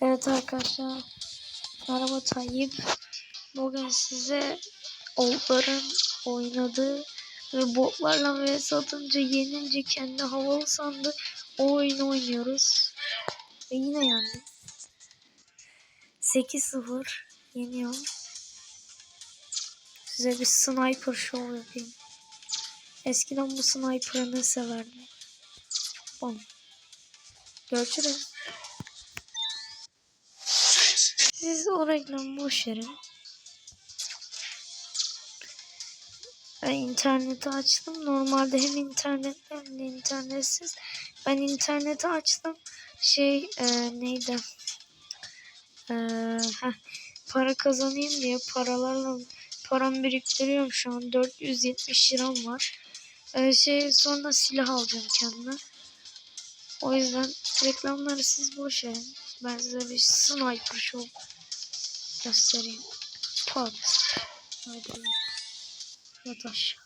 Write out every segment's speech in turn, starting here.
Evet arkadaşlar. Merhaba Tayyip. Bugün size oğulların oynadığı ve botlarla ve satınca yenince kendi havalı sandı o oyunu oynuyoruz. Ve yine yendim. 8-0 yeniyorum. Size bir sniper show yapayım. Eskiden bu sniper'ı ne severdim. Bom. Görüşürüz. Siz o reklamı boş verin. Ben interneti açtım. Normalde hem internet hem de internetsiz. Ben interneti açtım. Şey e, neydi? E, heh, para kazanayım diye paralarla param biriktiriyorum şu an. 470 liram var. E, şey sonra silah alacağım kendime. O yüzden reklamları siz boş verin. Ben size bir sniper show göstereyim. Pat. Hadi. Yat aşağı.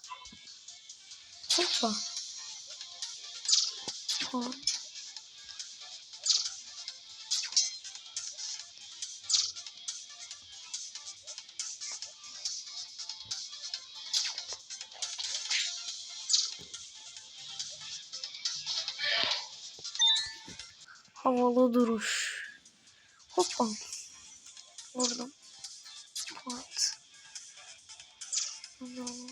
Hoppa. Pat. Havalı duruş. Hoppa. Vurdum. Pat. Adam.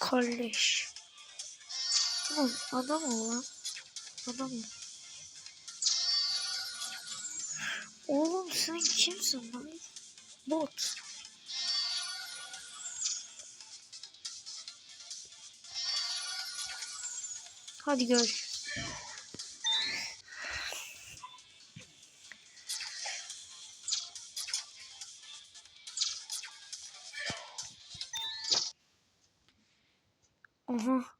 Kalleş. Oğlum adam ol lan. Adam ol. Oğlum sen kimsin lan? Bot. Hadi görüşürüz. Aha.